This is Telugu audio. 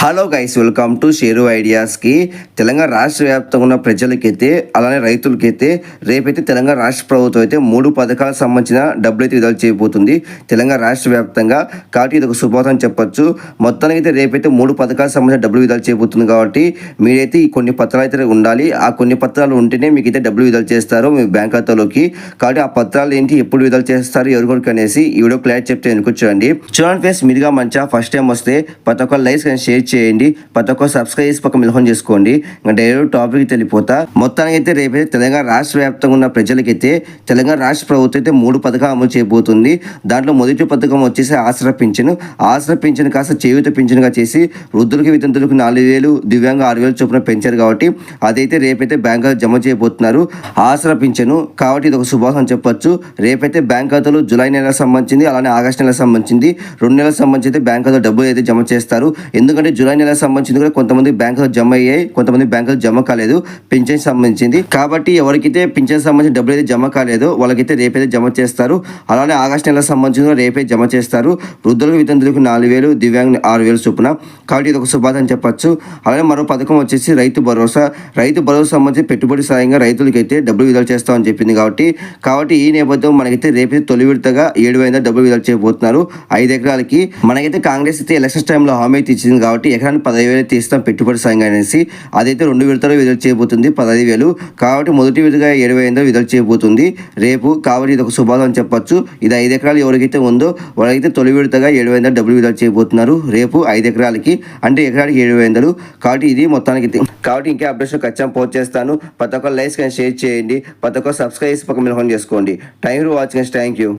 Hello guys welcome to Sheru ఐడియాస్కి Telangana రాష్ట్ర వ్యాప్తంగా ఉన్న ప్రజలకైతే అలానే రైతులకైతే రేపైతే తెలంగాణ రాష్ట్ర ప్రభుత్వం అయితే మూడు పథకాలకు సంబంధించిన డబ్బులు అయితే విడుదల చేయబోతుంది. తెలంగాణ రాష్ట్ర వ్యాప్తంగా కాబట్టి ఇది ఒక శుభోతం చెప్పొచ్చు. మొత్తానికి అయితే రేపైతే మూడు పథకాలకు సంబంధించిన డబ్బులు విడుదల చేయబోతుంది కాబట్టి మీరైతే ఈ కొన్ని పత్రాలు అయితే ఉండాలి. ఆ కొన్ని పత్రాలు ఉంటేనే మీకు అయితే డబ్బులు విడుదల చేస్తారు మీ బ్యాంక్ ఖాతాలోకి. కాబట్టి ఆ పత్రాలు ఏంటి ఎప్పుడు విడుదల చేస్తారు ఎవరికొరకు అనేసి ఈ వీడియో క్లారిటీ చెప్తే ఎందుకు చూడండి చూడండి ఫ్రెండ్స్ మీరుగా మంచిగా ఫస్ట్ టైం వస్తే ప్రతి ఒక్క లైక్స్ కానీ షేర్ చేయండి. ప్రతి ఒక్క సబ్స్క్రైబ్ చేసి పక్క మిలహం చేసుకోండి. ఇంకా డైరెక్ట్ టాపిక్ తెలిపోతా మొత్తానికి అయితే రేపైతే తెలంగాణ రాష్ట్ర వ్యాప్తంగా ఉన్న ప్రజలకైతే తెలంగాణ రాష్ట్ర ప్రభుత్వం అయితే మూడు పథకాలు అమలు చేయబోతుంది. దాంట్లో మొదటి పథకం వచ్చేసి ఆసరా పింఛను. ఆసరా పింఛను కాస్త చేయూత పింఛనుగా చేసి వృద్ధులకి వితంతులకు నాలుగు వేలు దివ్యాంగ ఆరు వేలు చొప్పున పెంచారు కాబట్టి అదైతే రేపైతే బ్యాంకులో జమ చేయబోతున్నారు. ఆసరా పింఛను కాబట్టి ఇది ఒక శుభాసం చెప్పొచ్చు. రేపైతే బ్యాంక్ ఖాతాలో జూలై నెలకు సంబంధించింది అలానే ఆగస్టు నెలకు సంబంధించింది. రెండు నెలలకు సంబంధించి అయితే బ్యాంక్ ఖాతాలో డబ్బులు అయితే జమ చేస్తారు. ఎందుకంటే జూలై నెలకు సంబంధించింది కూడా కొంతమంది బ్యాంకులో జమ అయ్యాయి కొంతమంది బ్యాంకులో జమ కాలేదు పింఛన్ సంబంధించింది. కాబట్టి ఎవరికైతే పింఛన్ సంబంధించిన డబ్బులు అయితే జమ కాలేదో వాళ్ళకైతే రేపైతే జమ చేస్తారు. అలానే ఆగస్టు నెలకు సంబంధించిన రేపే జమ చేస్తారు. వృద్ధులకు వితంతులకు నాలుగు వేలు దివ్యాంగులు ఆరు వేలు చొప్పున. కాబట్టి ఇది ఒక శుభాతం చెప్పచ్చు. అలానే మరో పథకం వచ్చేసి రైతు భరోసా. రైతు భరోసా సంబంధించి పెట్టుబడి సాయంగా రైతులకైతే డబ్బులు విడుదల చేస్తామని చెప్పింది కాబట్టి కాబట్టి ఈ నేపథ్యం మనకైతే రేపైతే తొలి విడతగా ఏడు వేల డబ్బులు విడుదల చేయబోతున్నారు. ఐదు ఎకరాలకి మనకైతే కాంగ్రెస్ అయితే ఎలక్షన్స్ టైంలో హామీ అయితే ఇచ్చింది కాబట్టి ఎకరానికి పదహైదు వేలు తీస్తాం పెట్టుబడి సాయంగా అనేసి. అదైతే రెండు విడతలు విడుదల చేయబోతుంది పదహైదు వేలు. కాబట్టి మొదటి విడతగా ఏడు ఐదు విడుదల చేయబోతుంది. రేపు కాబట్టి ఇది ఒక శుభాలం అని చెప్పొచ్చు. ఇది ఐదు ఎకరాలు ఎవరికైతే ఉందో వాళ్ళకైతే తొలి విడతగా ఏడు వేల డబ్బులు విడుదల చేయబోతున్నారు. రేపు ఐదు ఎకరాలకి అంటే ఎకరానికి ఏడు వందలు కాబట్టి ఇది మొత్తానికి కాబట్టి ఇంకా అప్డేషన్ ఖచ్చితంగా పోస్ట్ చేస్తాను. ప్రతి ఒక్క లైక్స్ కానీ షేర్ చేయండి. ప్రతి ఒక్క సబ్స్క్రైబ్ పక్క మిలహం చేసుకోండి. Thank you watching thank you.